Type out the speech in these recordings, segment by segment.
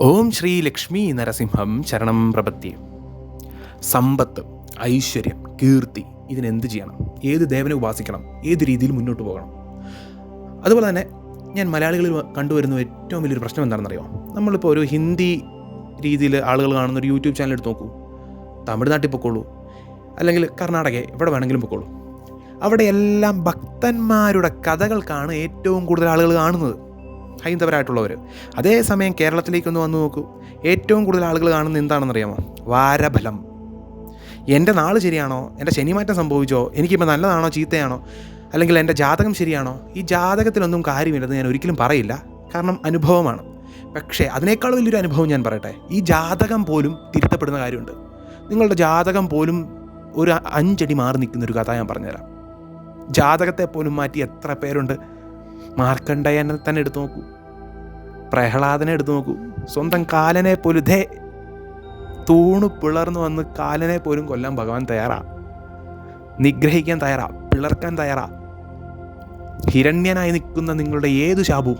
ഓം ശ്രീ ലക്ഷ്മി നരസിംഹം ശരണം പ്രപത്തി സമ്പത്ത് ഐശ്വര്യം കീർത്തി ഇതിനെന്ത് ചെയ്യണം? ഏത് ദേവനെ ഉപാസിക്കണം? ഏത് രീതിയിൽ മുന്നോട്ട് പോകണം? അതുപോലെ തന്നെ ഞാൻ മലയാളികളിൽ കണ്ടുവരുന്ന ഏറ്റവും വലിയൊരു പ്രശ്നം എന്താണെന്നറിയോ? നമ്മളിപ്പോൾ ഒരു ഹിന്ദി രീതിയിൽ ആളുകൾ കാണുന്ന ഒരു യൂട്യൂബ് ചാനൽ എടുത്ത് നോക്കൂ. തമിഴ്നാട്ടിൽ പൊക്കോളൂ. അല്ലെങ്കിൽ കർണാടക എവിടെ വേണമെങ്കിലും പൊക്കോളൂ. അവിടെയെല്ലാം ഭക്തന്മാരുടെ കഥകൾക്കാണ് ഏറ്റവും കൂടുതൽ ആളുകൾ കാണുന്നത്. ഹൈന്ദവരായിട്ടുള്ളവർ അതേസമയം കേരളത്തിലേക്കൊന്ന് വന്ന് നോക്കൂ. ഏറ്റവും കൂടുതൽ ആളുകൾ കാണുന്നത് എന്താണെന്നറിയാമോ? വാരഫലം. എന്റെ നാൾ ശരിയാണോ? എന്റെ ശനിമാറ്റം സംഭവിച്ചോ? എനിക്കിപ്പോൾ നല്ലതാണോ? ചീത്തയാണോ? അല്ലെങ്കിൽ എന്റെ ജാതകം ശരിയാണോ? ഈ ജാതകത്തിലൊന്നും കാര്യമില്ലെന്ന് ഞാൻ ഒരിക്കലും പറയില്ല. കാരണം അനുഭവമാണ്. പക്ഷേ അതിനേക്കാൾ വലിയൊരു അനുഭവം ഞാൻ പറയട്ടെ. ഈ ജാതകം പോലും തിരുത്തപ്പെടുന്ന കാര്യമുണ്ട്. നിങ്ങളുടെ ജാതകം പോലും ഒരു അഞ്ചടി മാറി നിൽക്കുന്ന ഒരു കഥ ഞാൻ പറഞ്ഞുതരാം. ജാതകത്തെ പോലും മാറ്റി എത്ര പേരുണ്ട്? മാർക്കണ്ഡയനെ തന്നെ എടുത്തു നോക്കൂ. പ്രഹ്ലാദനെ എടുത്തു നോക്കൂ. സ്വന്തം കാലനെ പോലും ദേ തൂണ് പിളർന്നു വന്ന് കാലനെ പോലും കൊല്ലാൻ ഭഗവാൻ തയ്യാറാ. നിഗ്രഹിക്കാൻ തയ്യാറാ പിളർക്കാൻ തയ്യാറാ. ഹിരണ്യനായി നിൽക്കുന്ന നിങ്ങളുടെ ഏത് ശാപവും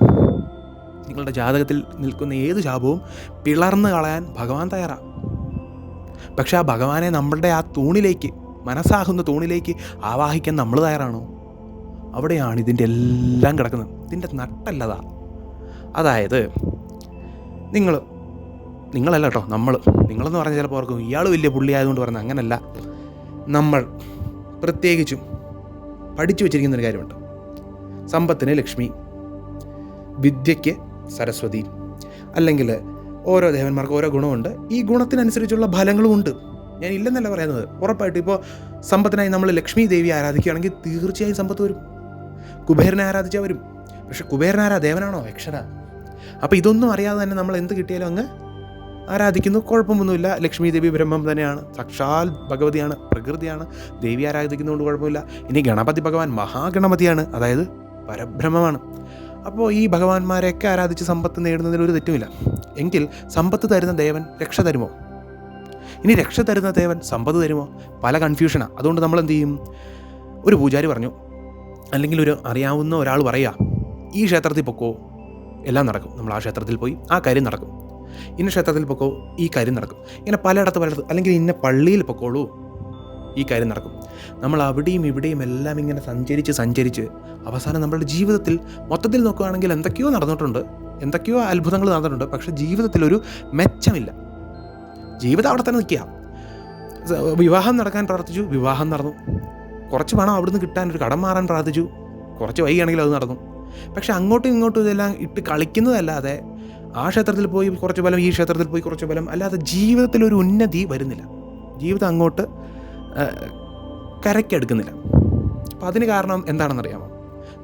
നിങ്ങളുടെ ജാതകത്തിൽ നിൽക്കുന്ന ഏത് ശാപവും പിളർന്ന് കളയാൻ ഭഗവാൻ തയ്യാറാ. പക്ഷെ ആ ഭഗവാനെ നമ്മളുടെ ആ തൂണിലേക്ക് മനസ്സാകുന്ന തൂണിലേക്ക് ആവാഹിക്കാൻ നമ്മൾ തയ്യാറാണോ? അവിടെയാണ് ഇതിന്റെ എല്ലാം കിടക്കുന്നത്. ഇതിന്റെ നട്ടല്ലതാ. അതായത് നിങ്ങൾ നിങ്ങളല്ല കേട്ടോ നമ്മൾ. നിങ്ങളെന്ന് പറഞ്ഞാൽ ചിലപ്പോൾ ഓർക്കും ഇയാൾ വലിയ പുള്ളി ആയതുകൊണ്ട് പറഞ്ഞത് അങ്ങനല്ല. നമ്മൾ പ്രത്യേകിച്ചും പഠിച്ചു വെച്ചിരിക്കുന്ന ഒരു കാര്യമുണ്ട്. സമ്പത്തിന് ലക്ഷ്മി വിദ്യയ്ക്ക് സരസ്വതി അല്ലെങ്കിൽ ഓരോ ദേവന്മാർക്ക് ഓരോ ഗുണമുണ്ട്. ഈ ഗുണത്തിനനുസരിച്ചുള്ള ഫലങ്ങളും ഉണ്ട്. ഞാൻ ഇല്ലെന്നല്ല പറയുന്നത്. ഉറപ്പായിട്ടും ഇപ്പോൾ സമ്പത്തിനായി നമ്മൾ ലക്ഷ്മി ദേവി ആരാധിക്കുകയാണെങ്കിൽ തീർച്ചയായും സമ്പത്ത് വരും. കുബേരനെ ആരാധിച്ചാൽ വരും? പക്ഷെ കുബേരനാരാ? ദേവനാണോ? യക്ഷന അപ്പോൾ ഇതൊന്നും അറിയാതെ തന്നെ നമ്മൾ എന്ത് കിട്ടിയാലും അങ്ങ് ആരാധിക്കുന്നു. കുഴപ്പമൊന്നുമില്ല. ലക്ഷ്മി ദേവി ബ്രഹ്മം തന്നെയാണ്. സാക്ഷാൽ ഭഗവതിയാണ് പ്രകൃതിയാണ്. ദേവി ആരാധിക്കുന്നതുകൊണ്ട് കുഴപ്പമില്ല. ഇനി ഗണപതി ഭഗവാൻ മഹാഗണപതിയാണ് അതായത് പരബ്രഹ്മമാണ്. അപ്പോൾ ഈ ഭഗവാന്മാരെയൊക്കെ ആരാധിച്ച് സമ്പത്ത് നേടുന്നതിൽ ഒരു തെറ്റുമില്ല. എങ്കിൽ സമ്പത്ത് തരുന്ന ദേവൻ രക്ഷ തരുമോ? ഇനി രക്ഷ തരുന്ന ദേവൻ സമ്പത്ത് തരുമോ? പല കൺഫ്യൂഷനാണ് അതുകൊണ്ട് നമ്മൾ എന്ത് ചെയ്യും? ഒരു പൂജാരി പറഞ്ഞു അല്ലെങ്കിൽ ഒരു അറിയാവുന്ന ഒരാൾ പറയുക ഈ ക്ഷേത്രത്തിൽ പൊക്കോ എല്ലാം നടക്കും. നമ്മൾ ആ ക്ഷേത്രത്തിൽ പോയി ആ കാര്യം നടക്കും. ഇന്ന ക്ഷേത്രത്തിൽ പൊക്കോ ഈ കാര്യം നടക്കും. ഇങ്ങനെ പലയിടത്ത് പലയിടത്ത് അല്ലെങ്കിൽ ഇന്ന പള്ളിയിൽ പൊക്കോളൂ ഈ കാര്യം നടക്കും. നമ്മൾ അവിടെയും ഇവിടെയും എല്ലാം ഇങ്ങനെ സഞ്ചരിച്ച് സഞ്ചരിച്ച് അവസാനം നമ്മളുടെ ജീവിതത്തിൽ മൊത്തത്തിൽ നോക്കുകയാണെങ്കിൽ എന്തൊക്കെയോ നടന്നിട്ടുണ്ട് എന്തൊക്കെയോ അത്ഭുതങ്ങൾ നടന്നിട്ടുണ്ട് പക്ഷേ ജീവിതത്തിലൊരു മെച്ചമില്ല. ജീവിതം അവിടെ തന്നെ നിൽക്കുക. വിവാഹം നടക്കാൻ പ്രാർത്ഥിച്ചു വിവാഹം നടന്നു. കുറച്ച് പണം അവിടുന്ന് കിട്ടാൻ ഒരു കടം മാറാൻ പ്രാർത്ഥിച്ചു. കുറച്ച് വൈകിയാണെങ്കിൽ അത് നടന്നു. പക്ഷെ അങ്ങോട്ടും ഇങ്ങോട്ടും ഇതെല്ലാം ഇട്ട് കളിക്കുന്നതല്ലാതെ ആ ക്ഷേത്രത്തിൽ പോയി കുറച്ച് ബലം ഈ ക്ഷേത്രത്തിൽ പോയി കുറച്ച് ബലം അല്ലാതെ ജീവിതത്തിൽ ഒരു ഉന്നതി വരുന്നില്ല. ജീവിതം അങ്ങോട്ട് കരക്കെടുക്കുന്നില്ല അപ്പം അതിന് കാരണം എന്താണെന്നറിയാമോ?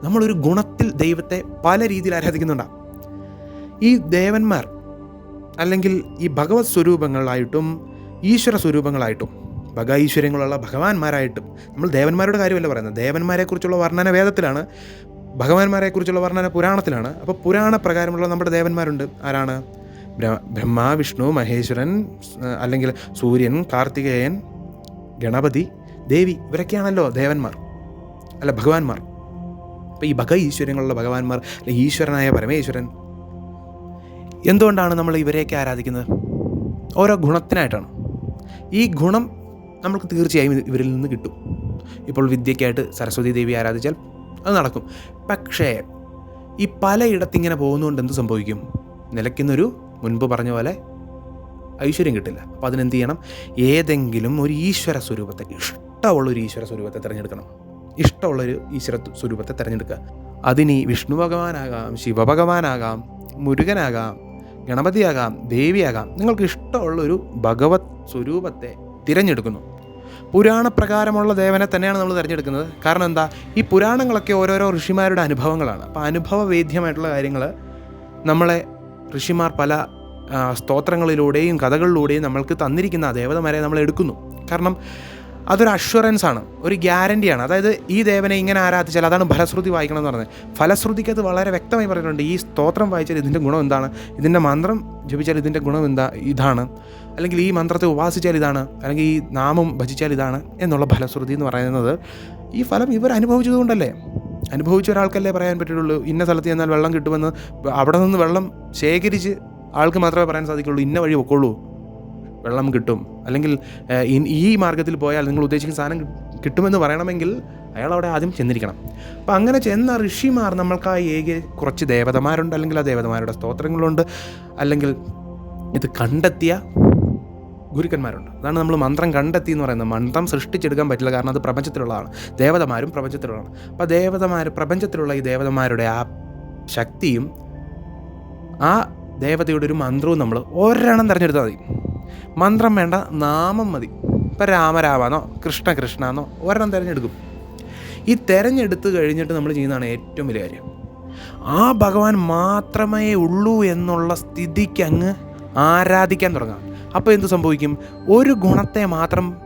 നമ്മളൊരു ഗുണത്തിൽ ദൈവത്തെ പല രീതിയിൽ ആരാധിക്കുന്നുണ്ടാകും ഈ ദേവന്മാർ അല്ലെങ്കിൽ ഈ ഭഗവത് സ്വരൂപങ്ങളായിട്ടും ഈശ്വര സ്വരൂപങ്ങളായിട്ടും ഭഗ ഈശ്വര്യങ്ങളുള്ള ഭഗവാന്മാരായിട്ടും നമ്മൾ ദേവന്മാരുടെ കാര്യമല്ല പറയുന്നത് ദേവന്മാരെക്കുറിച്ചുള്ള വർണന വേദത്തിലാണ് ഭഗവാന്മാരെക്കുറിച്ചുള്ള വർണന പുരാണത്തിലാണ്. അപ്പോൾ പുരാണ പ്രകാരമുള്ള നമ്മുടെ ദേവന്മാരുണ്ട്. ആരാണ്? ബ്ര- ബ്രഹ്മ വിഷ്ണു മഹേശ്വരൻ അല്ലെങ്കിൽ സൂര്യൻ കാർത്തികേയൻ ഗണപതി ദേവി ഇവരൊക്കെയാണല്ലോ ദേവന്മാർ അല്ല ഭഗവാന്മാർ. അപ്പോൾ ഈ ഭഗ ഈശ്വര്യങ്ങളുള്ള ഭഗവാന്മാർ അല്ലെ ഈശ്വരനായ പരമേശ്വരൻ എന്തുകൊണ്ടാണ് നമ്മൾ ഇവരെയൊക്കെ ആരാധിക്കുന്നത്? ഓരോ ഗുണത്തിനായിട്ടാണ്. ഈ ഗുണം നമുക്ക് തീർച്ചയായും ഇവരിൽ നിന്ന് കിട്ടും. ഇപ്പോൾ വിദ്യയ്ക്കായിട്ട് സരസ്വതി ദേവി ആരാധിച്ചാൽ അത് നടക്കും. പക്ഷേ ഈ പലയിടത്തിങ്ങനെ പോകുന്നതുകൊണ്ട് എന്ത് സംഭവിക്കും? നിലയ്ക്കുന്നൊരു മുൻപ് പറഞ്ഞ പോലെ ഐശ്വര്യം കിട്ടില്ല. അപ്പോൾ അതിനെന്ത് ചെയ്യണം? ഏതെങ്കിലും ഒരു ഈശ്വര സ്വരൂപത്തെ ഇഷ്ടമുള്ളൊരു ഈശ്വര സ്വരൂപത്തെ തിരഞ്ഞെടുക്കണം. ഇഷ്ടമുള്ളൊരു ഈശ്വര സ്വരൂപത്തെ തിരഞ്ഞെടുക്കുക. അതിനി വിഷ്ണു ഭഗവാനാകാം ശിവഭഗവാനാകാം മുരുകനാകാം ഗണപതിയാകാം ദേവിയാകാം. നിങ്ങൾക്ക് ഇഷ്ടമുള്ളൊരു ഭഗവത് സ്വരൂപത്തെ തിരഞ്ഞെടുക്കുന്നു. പുരാണപ്രകാരമുള്ള ദേവനെ തന്നെയാണ് നമ്മൾ തിരഞ്ഞെടുക്കുന്നത്. കാരണം എന്താ? ഈ പുരാണങ്ങളൊക്കെ ഓരോരോ ഋഷിമാരുടെ അനുഭവങ്ങളാണ്. അപ്പോൾ അനുഭവവേദ്യമായിട്ടുള്ള കാര്യങ്ങൾ നമ്മളെ ഋഷിമാർ പല സ്തോത്രങ്ങളിലൂടെയും കഥകളിലൂടെയും നമ്മൾക്ക് തന്നിരിക്കുന്ന ദേവതമാരെ നമ്മൾ എടുക്കുന്നു. കാരണം അതൊരു അഷ്വറൻസ് ആണ്. ഒരു ഗ്യാരണ്ടിയാണ് അതായത് ഈ ദേവനെ ഇങ്ങനെ ആരാധിച്ചാൽ അതാണ് ഫലശ്രുതി വായിക്കണം എന്ന് പറഞ്ഞത്. ഫലശ്രുതിക്ക് അത് വളരെ വ്യക്തമായി പറഞ്ഞിട്ടുണ്ട്. ഈ സ്തോത്രം വായിച്ചാൽ ഇതിന്റെ ഗുണം എന്താണ്? ഇതിന്റെ മന്ത്രം ജപിച്ചാൽ ഇതിന്റെ ഗുണം എന്താ? ഇതാണ്. അല്ലെങ്കിൽ ഈ മന്ത്രത്തെ ഉപാസിച്ചാൽ ഇതാണ് അല്ലെങ്കിൽ ഈ നാമം ഭജിച്ചാൽ ഇതാണ് എന്നുള്ള ഫലശ്രുതി എന്ന് പറയുന്നത് ഈ ഫലം ഇവർ അനുഭവിച്ചതുകൊണ്ടല്ലേ അനുഭവിച്ച ഒരാൾക്കല്ലേ പറയാൻ പറ്റുള്ളൂ ഇന്ന സ്ഥലത്ത് ചെന്നാൽ വെള്ളം കിട്ടുമെന്ന് അവിടെ നിന്ന് വെള്ളം ശേഖരിച്ച് ആൾക്ക് മാത്രമേ പറയാൻ സാധിക്കുള്ളൂ ഇന്ന വഴി ഒക്കുള്ളൂ വെള്ളം കിട്ടും. അല്ലെങ്കിൽ ഈ മാർഗത്തിൽ പോയാൽ നിങ്ങൾ ഉദ്ദേശിക്കുന്ന സാധനം കിട്ടുമെന്ന് പറയണമെങ്കിൽ അയാൾ അവിടെ ആദ്യം ചെന്നിരിക്കണം. അപ്പം അങ്ങനെ ചെന്ന ഋഷിമാർ നമ്മൾക്ക് ആ ഏക കുറച്ച് ദേവതമാരുണ്ട് അല്ലെങ്കിൽ ആ ദേവതമാരുടെ സ്തോത്രങ്ങളുണ്ട് അല്ലെങ്കിൽ ഇത് കണ്ടെത്തിയ ഗുരുക്കന്മാരുണ്ട്. അതാണ് നമ്മൾ മന്ത്രം കണ്ടെത്തി എന്ന് പറയുന്നത്. മന്ത്രം സൃഷ്ടിച്ചെടുക്കാൻ പറ്റില്ല. കാരണം അത് പ്രപഞ്ചത്തിലുള്ളതാണ്. ദേവതമാരും പ്രപഞ്ചത്തിലുള്ളതാണ്. അപ്പോൾ ദേവതമാർ പ്രപഞ്ചത്തിലുള്ള ഈ ദേവതമാരുടെ ആ ശക്തിയും ആ ദേവതയുടെ ഒരു മന്ത്രവും നമ്മൾ ഒരെണ്ണം തിരഞ്ഞെടുത്താൽ മതി. മന്ത്രം വേണ്ട നാമം മതി. ഇപ്പം രാമരാമാന്നോ കൃഷ്ണ കൃഷ്ണാന്നോ ഒരെണ്ണം തിരഞ്ഞെടുക്കും. ഈ തിരഞ്ഞെടുത്ത് കഴിഞ്ഞിട്ട് നമ്മൾ ചെയ്യുന്നതാണ് ഏറ്റവും വലിയ കാര്യം. ആ ഭഗവാൻ മാത്രമേ ഉള്ളൂ എന്നുള്ള സ്ഥിതിക്ക് അങ്ങ് ആരാധിക്കാൻ തുടങ്ങാം. അപ്പോൾ എന്ത് സംഭവിക്കും? ഒരു ഗുണത്തെ മാത്രം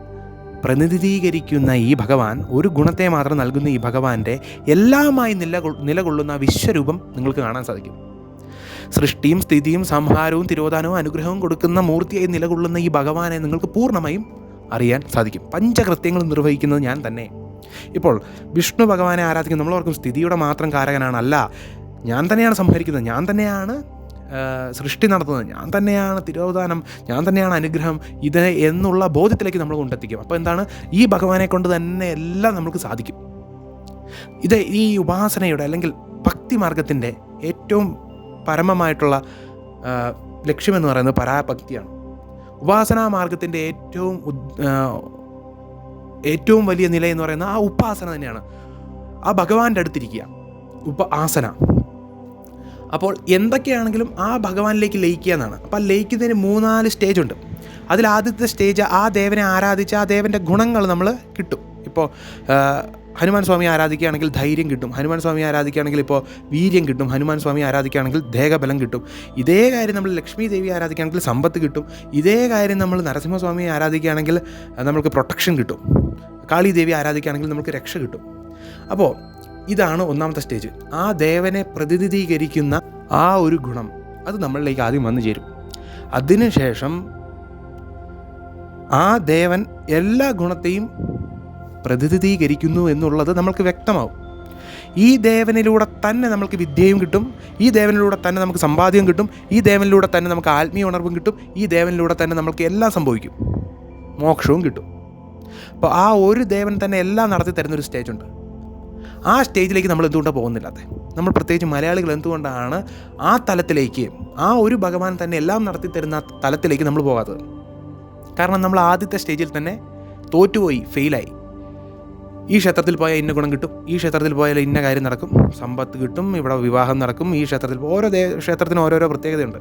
പ്രതിനിധീകരിക്കുന്ന ഈ ഭഗവാൻ ഒരു ഗുണത്തെ മാത്രം നൽകുന്ന ഈ ഭഗവാന്റെ എല്ലാമായി നിലകൊ നിലകൊള്ളുന്ന വിശ്വരൂപം നിങ്ങൾക്ക് കാണാൻ സാധിക്കും. സൃഷ്ടിയും സ്ഥിതിയും സംഹാരവും തിരോധാനവും അനുഗ്രഹവും കൊടുക്കുന്ന മൂർത്തിയായി നിലകൊള്ളുന്ന ഈ ഭഗവാനെ നിങ്ങൾക്ക് പൂർണമായും അറിയാൻ സാധിക്കും. പഞ്ചകൃത്യങ്ങൾ നിർവഹിക്കുന്നത് ഞാൻ തന്നെ. ഇപ്പോൾ വിഷ്ണു ഭഗവാനെ ആരാധിക്കുന്ന നമ്മൾ ഓർക്കും സ്ഥിതിയുടെ മാത്രം കാരകനാണ്. അല്ല ഞാൻ തന്നെയാണ് സംഹരിക്കുന്നത്. ഞാൻ തന്നെയാണ് സൃഷ്ടി നടത്തുന്നത്. ഞാൻ തന്നെയാണ് തിരോധാനം ഞാൻ തന്നെയാണ് അനുഗ്രഹം ഇത് എന്നുള്ള ബോധ്യത്തിലേക്ക് നമ്മൾ കൊണ്ടെത്തിക്കും. അപ്പോൾ എന്താണ്? ഈ ഭഗവാനെ കൊണ്ട് തന്നെ എല്ലാം നമുക്ക് സാധിക്കും. ഇത് ഈ ഉപാസനയുടെ അല്ലെങ്കിൽ ഭക്തി മാർഗത്തിന്റെ ഏറ്റവും പരമമായിട്ടുള്ള ലക്ഷ്യമെന്ന് പറയുന്നത് പരാഭക്തിയാണ്. ഉപാസനാ മാർഗത്തിന്റെ ഏറ്റവും ഏറ്റവും വലിയ നില എന്ന് പറയുന്നത് ആ ഉപാസന തന്നെയാണ്. ആ ഭഗവാന്റെ അടുത്തിരിക്കുക. ഉപ ആസന. അപ്പോൾ എന്തൊക്കെയാണെങ്കിലും ആ ഭഗവാനിലേക്ക് ലയിക്കുക എന്നാണ്. അപ്പോൾ ലയിക്കുന്നതിന് മൂന്നാൽ സ്റ്റേജ് ഉണ്ട്. അതിൽ ആദ്യത്തെ സ്റ്റേജ് ആ ദേവനെ ആരാധിച്ച് ആ ദേവന്റെ ഗുണങ്ങൾ നമ്മൾ കിട്ടും. ഇപ്പോൾ ഹനുമാൻ സ്വാമി ആരാധിക്കുകയാണെങ്കിൽ ധൈര്യം കിട്ടും. ഹനുമാൻ സ്വാമി ആരാധിക്കുകയാണെങ്കിൽ ഇപ്പോൾ വീര്യം കിട്ടും. ഹനുമാൻ സ്വാമി ആരാധിക്കുകയാണെങ്കിൽ ദേഹബലം കിട്ടും. ഇതേ കാര്യം നമ്മൾ ലക്ഷ്മി ദേവി ആരാധിക്കുകയാണെങ്കിൽ സമ്പത്ത് കിട്ടും. ഇതേ കാര്യം നമ്മൾ നരസിംഹസ്വാമിയെ ആരാധിക്കുകയാണെങ്കിൽ നമുക്ക് പ്രൊട്ടക്ഷൻ കിട്ടും. കാളി ദേവി ആരാധിക്കുകയാണെങ്കിൽ നമുക്ക് രക്ഷ കിട്ടും. അപ്പോൾ ഇതാണ് ഒന്നാമത്തെ സ്റ്റേജ് ആ ദേവനെ പ്രതിനിധീകരിക്കുന്ന ആ ഒരു ഗുണം അത് നമ്മളിലേക്ക് ആദ്യം വന്നു ചേരും. അതിനുശേഷം ആ ദേവൻ എല്ലാ ഗുണത്തെയും പ്രതിനിധീകരിക്കുന്നു എന്നുള്ളത് നമ്മൾക്ക് വ്യക്തമാവും. ഈ ദേവനിലൂടെ തന്നെ നമുക്ക് വിദ്യയും കിട്ടും ഈ ദേവനിലൂടെ തന്നെ നമുക്ക് സമ്പാദ്യം കിട്ടും ഈ ദേവനിലൂടെ തന്നെ നമുക്ക് ആത്മീയ ഉണർവും കിട്ടും ഈ ദേവനിലൂടെ തന്നെ നമുക്ക് എല്ലാം സംഭവിക്കും. മോക്ഷവും കിട്ടും. അപ്പോൾ ആ ഒരു ദേവൻ തന്നെ എല്ലാം നടത്തി തരുന്നൊരു സ്റ്റേജ് ഉണ്ട്. ആ സ്റ്റേജിലേക്ക് നമ്മൾ എന്തുകൊണ്ടാണ് പോകുന്നില്ലാതെ നമ്മൾ പ്രത്യേകിച്ച് മലയാളികൾ എന്തുകൊണ്ടാണ് ആ തലത്തിലേക്ക് ആ ഒരു ഭഗവാൻ തന്നെ എല്ലാം നടത്തി തരുന്ന തലത്തിലേക്ക് നമ്മൾ പോകാത്തത്? കാരണം നമ്മൾ ആദ്യത്തെ സ്റ്റേജിൽ തന്നെ തോറ്റുപോയി ഫെയിലായി. ഈ ക്ഷേത്രത്തിൽ പോയാൽ ഇന്ന ഗുണം കിട്ടും ഈ ക്ഷേത്രത്തിൽ പോയാൽ ഇന്ന കാര്യം നടക്കും സമ്പത്ത് കിട്ടും ഇവിടെ വിവാഹം നടക്കും ഈ ക്ഷേത്രത്തിൽ ഓരോ ദേ ക്ഷേത്രത്തിനും ഓരോരോ പ്രത്യേകതയുണ്ട്.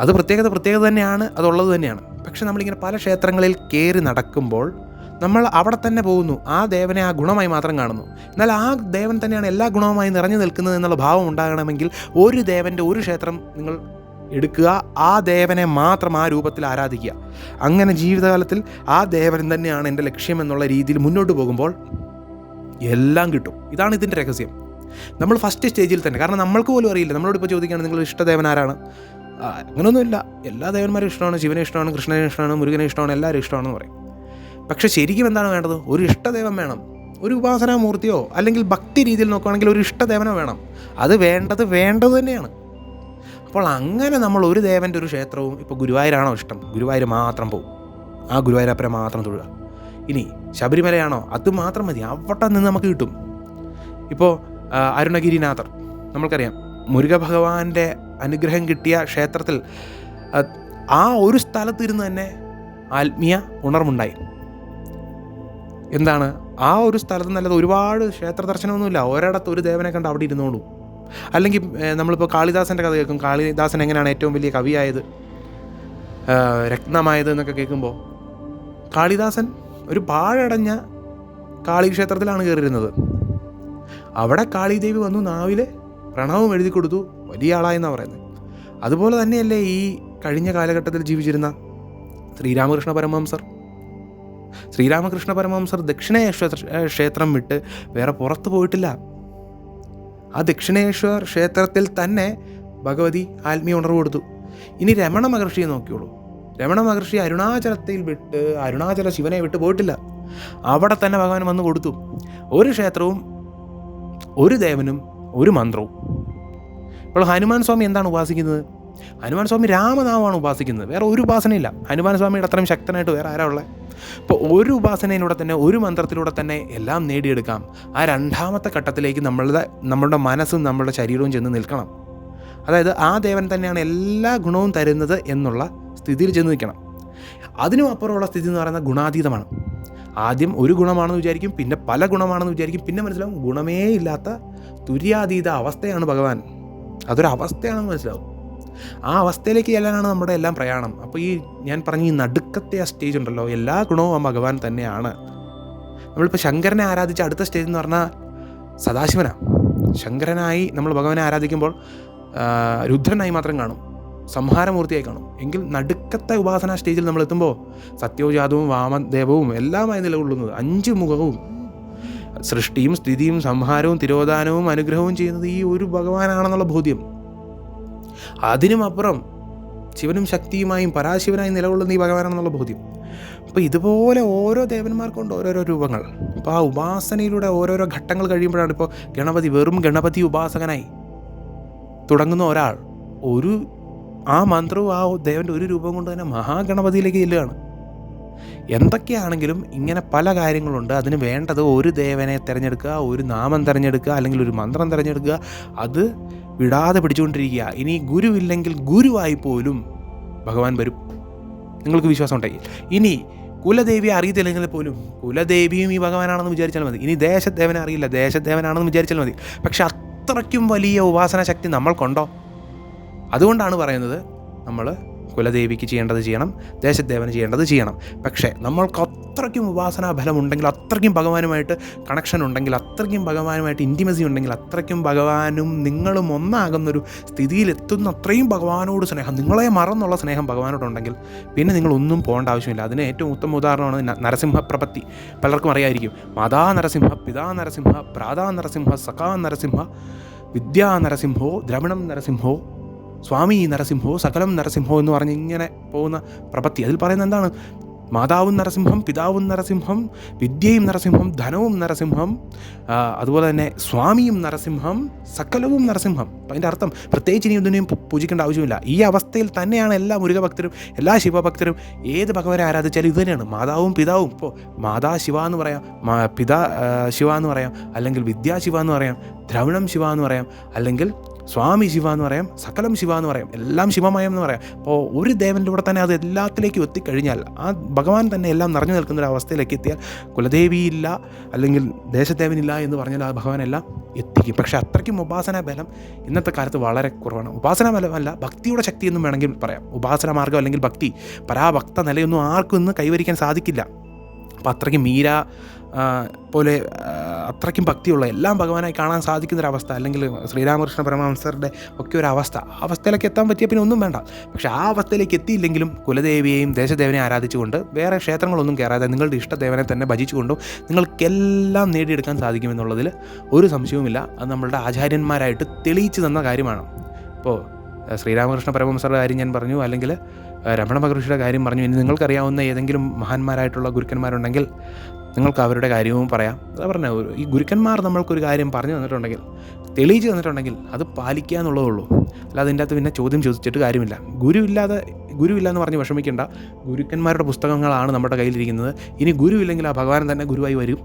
അത് പ്രത്യേകത പ്രത്യേകത തന്നെയാണ് അതുള്ളത് തന്നെയാണ്. പക്ഷെ നമ്മളിങ്ങനെ പല ക്ഷേത്രങ്ങളിൽ കയറി നടക്കുമ്പോൾ നമ്മൾ അവിടെ തന്നെ പോകുന്നു. ആ ദേവനെ ആ ഗുണമായി മാത്രം കാണുന്നു. എന്നാൽ ആ ദേവൻ തന്നെയാണ് എല്ലാ ഗുണവുമായി നിറഞ്ഞു നിൽക്കുന്നത് എന്നുള്ള ഭാവം ഉണ്ടാകണമെങ്കിൽ ഒരു ദേവന്റെ ഒരു ക്ഷേത്രം നിങ്ങൾ എടുക്കുക. ആ ദേവനെ മാത്രം ആ രൂപത്തിൽ ആരാധിക്കുക. അങ്ങനെ ജീവിതകാലത്തിൽ ആ ദേവൻ തന്നെയാണ് എന്റെ ലക്ഷ്യം എന്നുള്ള രീതിയിൽ മുന്നോട്ട് പോകുമ്പോൾ എല്ലാം കിട്ടും. ഇതാണ് ഇതിന്റെ രഹസ്യം. നമ്മൾ ഫസ്റ്റ് സ്റ്റേജിൽ തന്നെ കാരണം നമ്മൾക്ക് പോലും അറിയില്ല. നമ്മളോട് ഇപ്പോൾ ചോദിക്കുകയാണ് നിങ്ങൾ ഇഷ്ടദേവൻ ആരാണ്? അങ്ങനെയൊന്നുമില്ല എല്ലാ ദേവന്മാരും ഇഷ്ടമാണ് ശിവനെ ഇഷ്ടമാണ് കൃഷ്ണനെ ഇഷ്ടമാണ് മുരുകനെ ഇഷ്ടമാണ് എല്ലാവരും ഇഷ്ടമാണെന്ന് പറയും. പക്ഷേ ശരിക്കും എന്താണ് വേണ്ടത്? ഒരു ഇഷ്ടദൈവം വേണം. ഒരു ഉപാസനാമൂർത്തിയോ അല്ലെങ്കിൽ ഭക്തി രീതിയിൽ നോക്കുകയാണെങ്കിൽ ഒരു ഇഷ്ടദേവനോ വേണം. അത് വേണ്ടത് വേണ്ടത് തന്നെയാണ്. അപ്പോൾ അങ്ങനെ നമ്മൾ ഒരു ദേവന്റെ ഒരു ക്ഷേത്രവും ഇപ്പോൾ ഗുരുവായൂരാണോ ഇഷ്ടം? ഗുരുവായൂർ മാത്രം പോകും ആ ഗുരുവായൂരപ്പനെ മാത്രം തൊഴുക. ഇനി ശബരിമലയാണോ? അത് മാത്രം മതി. അവിടെ നിന്ന് നമുക്ക് കിട്ടും. ഇപ്പോൾ അരുണഗിരിനാഥർ നമ്മൾക്കറിയാം മുരുക ഭഗവാന്റെ അനുഗ്രഹം കിട്ടിയ ക്ഷേത്രത്തിൽ ആ, ഒരു സ്ഥലത്തിരുന്ന് തന്നെ ആത്മീയ ഉണർവുണ്ടായി. എന്താണ്? ആ ഒരു സ്ഥലത്ത് നല്ലത് ഒരുപാട് ക്ഷേത്ര ദർശനമൊന്നുമില്ല. ഒരിടത്ത് ഒരു ദേവനെ കണ്ട് അവിടെ ഇരുന്നോളൂ. അല്ലെങ്കിൽ നമ്മളിപ്പോൾ കാളിദാസന്റെ കഥ കേൾക്കും. കാളിദാസൻ എങ്ങനെയാണ് ഏറ്റവും വലിയ കവിയായത്? രത്നമായത് എന്നൊക്കെ കേൾക്കുമ്പോൾ കാളിദാസൻ ഒരു പാഴടഞ്ഞ കാളി ക്ഷേത്രത്തിലാണ് കയറിയിരുന്നത്. അവിടെ കാളിദേവി വന്നു നാവിൽ പ്രണവം എഴുതി കൊടുത്തു. വലിയ ആളായെന്നാണ് പറയുന്നത്. അതുപോലെ തന്നെയല്ലേ ഈ കഴിഞ്ഞ കാലഘട്ടത്തിൽ ജീവിച്ചിരുന്ന ശ്രീരാമകൃഷ്ണ പരമഹംസർ. ശ്രീരാമകൃഷ്ണ പരമഹംസർ ദക്ഷിണേശ്വര ക്ഷേത്രം വിട്ട് വേറെ പുറത്തു പോയിട്ടില്ല. ആ ദക്ഷിണേശ്വർ ക്ഷേത്രത്തിൽ തന്നെ ഭഗവതി ആത്മീയ ഉണർവ് കൊടുത്തു. ഇനി രമണ മഹർഷിയെ നോക്കിയോളൂ രമണ മഹർഷി അരുണാചലത്തിൽ വിട്ട് അരുണാചല ശിവനെ വിട്ട് പോയിട്ടില്ല. അവിടെ തന്നെ ഭഗവാൻ വന്നു കൊടുത്തു. ഒരു ക്ഷേത്രവും ഒരു ദേവനും ഒരു മന്ത്രവും. ഇപ്പോൾ ഹനുമാൻ സ്വാമി എന്താണ് ഉപാസിക്കുന്നത്? ഹനുമാൻ സ്വാമി രാമനാമമാണ് ഉപാസിക്കുന്നത്. വേറെ ഒരു ഉപാസനയില്ല. ഹനുമാൻ സ്വാമിയുടെ അത്രയും ശക്തനായിട്ട് വേറെ ആരാ ഉള്ളത് ഇപ്പോൾ ഒരു ഉപാസനയിലൂടെ തന്നെ ഒരു മന്ത്രത്തിലൂടെ തന്നെ എല്ലാം നേടിയെടുക്കാം. ആ രണ്ടാമത്തെ ഘട്ടത്തിലേക്ക് നമ്മളുടെ നമ്മളുടെ മനസ്സും നമ്മളുടെ ശരീരവും ചെന്ന് നിൽക്കണം. അതായത് ആ ദേവൻ തന്നെയാണ് എല്ലാ ഗുണവും തരുന്നത് എന്നുള്ള സ്ഥിതിയിൽ ചെന്ന് നിൽക്കണം. അതിനും അപ്പുറമുള്ള സ്ഥിതി എന്ന് പറയുന്നത് ഗുണാതീതമാണ്. ആദ്യം ഒരു ഗുണമാണെന്ന് വിചാരിക്കും പിന്നെ പല ഗുണമാണെന്ന് വിചാരിക്കും പിന്നെ മനസ്സിലാവും ഗുണമേ ഇല്ലാത്ത തുര്യാതീത അവസ്ഥയാണ് ഭഗവാൻ. അതൊരവസ്ഥയാണെന്ന് മനസ്സിലാവും. ആ അവസ്ഥയിലേക്ക് ചെല്ലാനാണ് നമ്മുടെ എല്ലാം പ്രയാണം. അപ്പോൾ ഈ ഞാൻ പറഞ്ഞ ഈ നടുക്കത്തെ ആ സ്റ്റേജ് ഉണ്ടല്ലോ എല്ലാ ഗുണവും ആ ഭഗവാൻ തന്നെയാണ്. നമ്മളിപ്പോൾ ശങ്കരനെ ആരാധിച്ച അടുത്ത സ്റ്റേജ് എന്ന് പറഞ്ഞാൽ സദാശിവനാണ് ശങ്കരനായി നമ്മൾ ഭഗവാനെ ആരാധിക്കുമ്പോൾ രുദ്രനായി മാത്രം കാണും സംഹാരമൂർത്തിയായി കാണും. എങ്കിൽ നടുക്കത്തെ ഉപാസന സ്റ്റേജിൽ നമ്മൾ എത്തുമ്പോൾ സത്യോജാതവും വാമദേവവും എല്ലാമായി നിലകൊള്ളുന്നത് അഞ്ച് മുഖവും. സൃഷ്ടിയും സ്ഥിതിയും സംഹാരവും തിരോധാനവും അനുഗ്രഹവും ചെയ്യുന്നത് ഈ ഒരു ഭഗവാനാണെന്നുള്ള ബോധ്യം. അതിനുമപ്പുറം ശിവനും ശക്തിയുമായും പരാശിവനായി നിലകൊള്ളുന്ന ഈ ഭഗവാനാണെന്നുള്ള ബോധ്യം. അപ്പോൾ ഇതുപോലെ ഓരോ ദേവന്മാർക്കുണ്ട് ഓരോരോ രൂപങ്ങൾ. അപ്പോൾ ആ ഉപാസനയിലൂടെ ഓരോരോ ഘട്ടങ്ങൾ കഴിയുമ്പോഴാണ് ഇപ്പോൾ ഗണപതി വെറും ഗണപതി ഉപാസകനായി തുടങ്ങുന്ന ഒരാൾ. ഒരു ആ മന്ത്രവും ആ ദേവന്റെ ഒരു രൂപം കൊണ്ട് തന്നെ മഹാഗണപതിയിലേക്ക് ചെല്ലുകയാണ്. എന്തൊക്കെയാണെങ്കിലും ഇങ്ങനെ പല കാര്യങ്ങളുണ്ട്. അതിന് വേണ്ടത് ഒരു ദേവനെ തിരഞ്ഞെടുക്കുക ഒരു നാമം തിരഞ്ഞെടുക്കുക അല്ലെങ്കിൽ ഒരു മന്ത്രം തിരഞ്ഞെടുക്കുക. അത് വിടാതെ പിടിച്ചുകൊണ്ടിരിക്കുക. ഇനി ഗുരുവില്ലെങ്കിൽ ഗുരുവായി പോലും ഭഗവാൻ വരും. നിങ്ങൾക്ക് വിശ്വാസം ഉണ്ടായി ഇനി കുലദേവിയെ അറിയത്തില്ലെങ്കിൽ പോലും കുലദേവിയും ഈ ഭഗവാനാണെന്ന് വിചാരിച്ചാൽ മതി. ഇനി ദേശദേവനെ അറിയില്ല. ദേശദേവനാണെന്ന് വിചാരിച്ചാൽ മതി. പക്ഷെ അത്രയ്ക്കും വലിയ ഉപാസന ശക്തി നമ്മൾക്കുണ്ടോ? അതുകൊണ്ടാണ് പറയുന്നത് നമ്മൾ കുലദേവിക്ക് ചെയ്യേണ്ടത് ചെയ്യണം ദേശദേവന് ചെയ്യേണ്ടത് ചെയ്യണം. പക്ഷേ നമ്മൾക്ക് അത്രയ്ക്കും ഉപാസനാ ഫലമുണ്ടെങ്കിൽ അത്രയ്ക്കും ഭഗവാനുമായിട്ട് കണക്ഷൻ ഉണ്ടെങ്കിൽ അത്രയ്ക്കും ഭഗവാനുമായിട്ട് ഇന്റിമസി ഉണ്ടെങ്കിൽ അത്രയ്ക്കും ഭഗവാനും നിങ്ങളും ഒന്നാകുന്നൊരു സ്ഥിതിയിലെത്തുന്ന അത്രയും ഭഗവാനോട് സ്നേഹം നിങ്ങളെ മറന്നുള്ള സ്നേഹം ഭഗവാനോടുണ്ടെങ്കിൽ പിന്നെ നിങ്ങളൊന്നും പോകേണ്ട ആവശ്യമില്ല. അതിന് ഏറ്റവും ഉത്തമ ഉദാഹരണമാണ് നരസിംഹപ്രപത്തി പലർക്കും അറിയായിരിക്കും മാതാ നരസിംഹ പിതാ നരസിംഹ പ്രാതാ നരസിംഹ സഖാ നരസിംഹ വിദ്യാ നരസിംഹോ ദ്രവണം നരസിംഹോ സ്വാമി നരസിംഹോ സകലം നരസിംഹോ എന്ന് പറഞ്ഞ് ഇങ്ങനെ പോകുന്ന പ്രപത്തി. അതിൽ പറയുന്നത് എന്താണ്? മാതാവും നരസിംഹം പിതാവും നരസിംഹം വിദ്യയും നരസിംഹം ധനവും നരസിംഹം അതുപോലെ തന്നെ സ്വാമിയും നരസിംഹം സകലവും നരസിംഹം. അപ്പം അതിന്റെ അർത്ഥം പ്രത്യേകിച്ച് ഇനി ഒന്നിനെയും പൂജിക്കേണ്ട ആവശ്യമില്ല. ഈ അവസ്ഥയിൽ തന്നെയാണ് എല്ലാ മുരുകഭക്തരും എല്ലാ ശിവഭക്തരും ഏത് ഭഗവാനെ ആരാധിച്ചാലും ഇത് തന്നെയാണ്. മാതാവും പിതാവും. ഇപ്പോൾ മാതാ ശിവ എന്ന് പറയാം പിതാ ശിവ എന്ന് പറയാം അല്ലെങ്കിൽ വിദ്യാ ശിവ എന്ന് പറയാം ദ്രവിണം ശിവ എന്ന് പറയാം അല്ലെങ്കിൽ സ്വാമി ശിവ എന്ന് പറയാം സകലം ശിവ എന്ന് പറയാം എല്ലാം ശിവമയം എന്ന് പറയാം. അപ്പോൾ ഒരു ദേവന്റെ കൂടെ തന്നെ അത് എല്ലാത്തിലേക്കും എത്തിക്കഴിഞ്ഞാൽ ആ ഭഗവാൻ തന്നെ എല്ലാം നിറഞ്ഞു നിൽക്കുന്ന ഒരു അവസ്ഥയിലേക്ക് എത്തിയാൽ കുലദേവിയില്ല അല്ലെങ്കിൽ ദേശദേവനില്ല എന്ന് പറഞ്ഞാൽ ആ ഭഗവാൻ എല്ലാം എത്തിക്കും. പക്ഷേ അത്രയ്ക്കും ഉപാസനാ ബലം ഇന്നത്തെ കാലത്ത് വളരെ കുറവാണ്. ഉപാസനാ ബലമല്ല ഭക്തിയുടെ ശക്തി എന്നും വേണമെങ്കിൽ പറയാം. ഉപാസന മാർഗം അല്ലെങ്കിൽ ഭക്തി പരാഭക്ത നിലയൊന്നും ആർക്കും ഇന്ന് കൈവരിക്കാൻ സാധിക്കില്ല. അപ്പോൾ അത്രയ്ക്ക് മീര പോലെ അത്രയ്ക്കും ഭക്തിയുള്ള എല്ലാം ഭഗവാനായി കാണാൻ സാധിക്കുന്നൊരവസ്ഥ അല്ലെങ്കിൽ ശ്രീരാമകൃഷ്ണ പരമഹംസരുടെ ഒക്കെ ഒരു അവസ്ഥ ആ അവസ്ഥയിലേക്ക് എത്താൻ പറ്റിയ പിന്നെ ഒന്നും വേണ്ട. പക്ഷേ ആ അവസ്ഥയിലേക്ക് എത്തിയില്ലെങ്കിലും കുലദേവിയെയും ദേശദേവനെ ആരാധിച്ചുകൊണ്ട് വേറെ ക്ഷേത്രങ്ങളൊന്നും കയറാതെ നിങ്ങളുടെ ഇഷ്ടദേവനെ തന്നെ ഭജിച്ചുകൊണ്ടും നിങ്ങൾക്കെല്ലാം നേടിയെടുക്കാൻ സാധിക്കുമെന്നുള്ളതിൽ ഒരു സംശയവുമില്ല. അത് നമ്മളുടെ ആചാര്യന്മാരായിട്ട് തെളിയിച്ചു തന്ന കാര്യമാണ്. ഇപ്പോൾ ശ്രീരാമകൃഷ്ണ പരമഹംസരുടെ കാര്യം ഞാൻ പറഞ്ഞു അല്ലെങ്കിൽ രമണ മഹർഷിയുടെ കാര്യം പറഞ്ഞു. ഇനി നിങ്ങൾക്കറിയാവുന്ന ഏതെങ്കിലും മഹാന്മാരായിട്ടുള്ള ഗുരുക്കന്മാരുണ്ടെങ്കിൽ നിങ്ങൾക്ക് അവരുടെ കാര്യവും പറയാം. അതാ പറഞ്ഞ ഈ ഗുരുക്കന്മാർ നമ്മൾക്കൊരു കാര്യം പറഞ്ഞു തന്നിട്ടുണ്ടെങ്കിൽ തെളിയിച്ച് തന്നിട്ടുണ്ടെങ്കിൽ അത് പാലിക്കുക എന്നുള്ളതേ ഉള്ളൂ. അല്ലാതെ അതിന്റെ അകത്ത് പിന്നെ ചോദ്യം ചോദിച്ചിട്ട് കാര്യമില്ല. ഗുരു ഇല്ലാതെ ഗുരു എന്ന് പറഞ്ഞ് വിഷമിക്കേണ്ട. ഗുരുക്കന്മാരുടെ പുസ്തകങ്ങളാണ് നമ്മുടെ കയ്യിലിരിക്കുന്നത്. ഇനി ഗുരു ഇല്ലെങ്കിൽ ആ ഭഗവാൻ തന്നെ ഗുരുവായി വരും.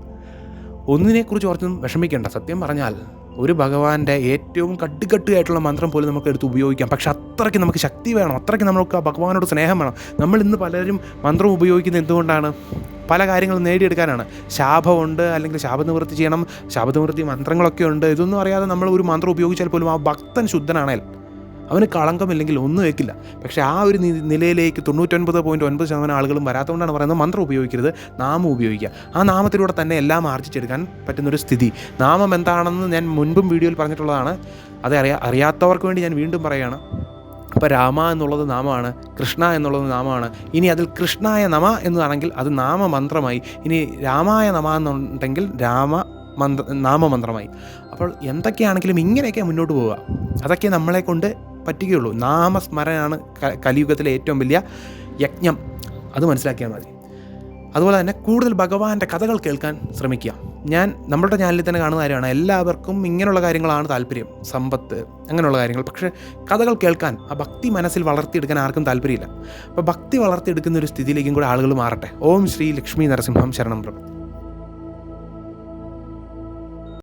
ഒന്നിനെക്കുറിച്ച് ഓർത്തും വിഷമിക്കേണ്ട. സത്യം പറഞ്ഞാൽ ഒരു ഭഗവാന്റെ ഏറ്റവും കട്ടുകട്ടുകയായിട്ടുള്ള മന്ത്രം പോലും നമുക്ക് എടുത്ത് ഉപയോഗിക്കാം. പക്ഷെ അത്രയ്ക്ക് നമുക്ക് ശക്തി വേണം. അത്രയ്ക്ക് നമുക്ക് ആ ഭഗവാനോട് സ്നേഹം വേണം. നമ്മൾ ഇന്ന് പലരും മന്ത്രം ഉപയോഗിക്കുന്നത് എന്തുകൊണ്ടാണ്? പല കാര്യങ്ങളും നേടിയെടുക്കാനാണ്. ശാപമുണ്ട് അല്ലെങ്കിൽ ശാപനിവൃത്തി ചെയ്യണം ശാപനിവൃത്തി മന്ത്രങ്ങളൊക്കെ ഉണ്ട്. ഇതൊന്നും അറിയാതെ നമ്മൾ ഒരു മന്ത്രം ഉപയോഗിച്ചാൽ പോലും ആ ഭക്തൻ ശുദ്ധനാണേൽ അവന് കളങ്കമില്ലെങ്കിൽ ഒന്നും വെക്കില്ല. പക്ഷേ ആ ഒരു നിലയിലേക്ക് തൊണ്ണൂറ്റൊൻപത് പോയിന്റ് ഒൻപത് ശതമാനം ആളുകളും വരാത്തതുകൊണ്ടാണ് പറയുന്നത് മന്ത്രം ഉപയോഗിക്കരുത് നാമം ഉപയോഗിക്കുക. ആ നാമത്തിലൂടെ തന്നെ എല്ലാം ആർജിച്ചെടുക്കാൻ പറ്റുന്നൊരു സ്ഥിതി. നാമം എന്താണെന്ന് ഞാൻ മുൻപും വീഡിയോയിൽ പറഞ്ഞിട്ടുള്ളതാണ്. അത് അറിയാ അറിയാത്തവർക്ക് വേണ്ടി ഞാൻ വീണ്ടും പറയുകയാണ്. അപ്പോൾ രാമ എന്നുള്ളത് നാമമാണ് കൃഷ്ണ എന്നുള്ളത് നാമമാണ്. ഇനി അതിൽ കൃഷ്ണായ നമ എന്നതാണെങ്കിൽ അത് നാമമന്ത്രമായി. ഇനി രാമായ നമ എന്നുണ്ടെങ്കിൽ രാമ മന്ത്ര നാമമന്ത്രമായി. അപ്പോൾ എന്തൊക്കെയാണെങ്കിലും ഇങ്ങനെയൊക്കെ മുന്നോട്ട് പോവുക. അതൊക്കെ നമ്മളെ കൊണ്ട് പറ്റുകയുള്ളൂ. നാമസ്മരണയാണ് കലിയുഗത്തിലെ ഏറ്റവും വലിയ യജ്ഞം. അത് മനസ്സിലാക്കിയാൽ മതി. അതുപോലെ തന്നെ കൂടുതൽ ഭഗവാന്റെ കഥകൾ കേൾക്കാൻ ശ്രമിക്കുക. ഞാൻ നമ്മളുടെ ചാനലിൽ തന്നെ കാണുന്ന കാര്യമാണ് എല്ലാവർക്കും ഇങ്ങനെയുള്ള കാര്യങ്ങളാണ് താല്പര്യം. സമ്പത്ത് അങ്ങനെയുള്ള കാര്യങ്ങൾ. പക്ഷേ കഥകൾ കേൾക്കാൻ ആ ഭക്തി മനസ്സിൽ വളർത്തിയെടുക്കാൻ ആർക്കും താല്പര്യമില്ല. അപ്പോൾ ഭക്തി വളർത്തിയെടുക്കുന്ന ഒരു സ്ഥിതിയിലേക്കും കൂടെ ആളുകൾ മാറട്ടെ. ഓം ശ്രീ ലക്ഷ്മി നരസിംഹം ശരണം പ്രഭു.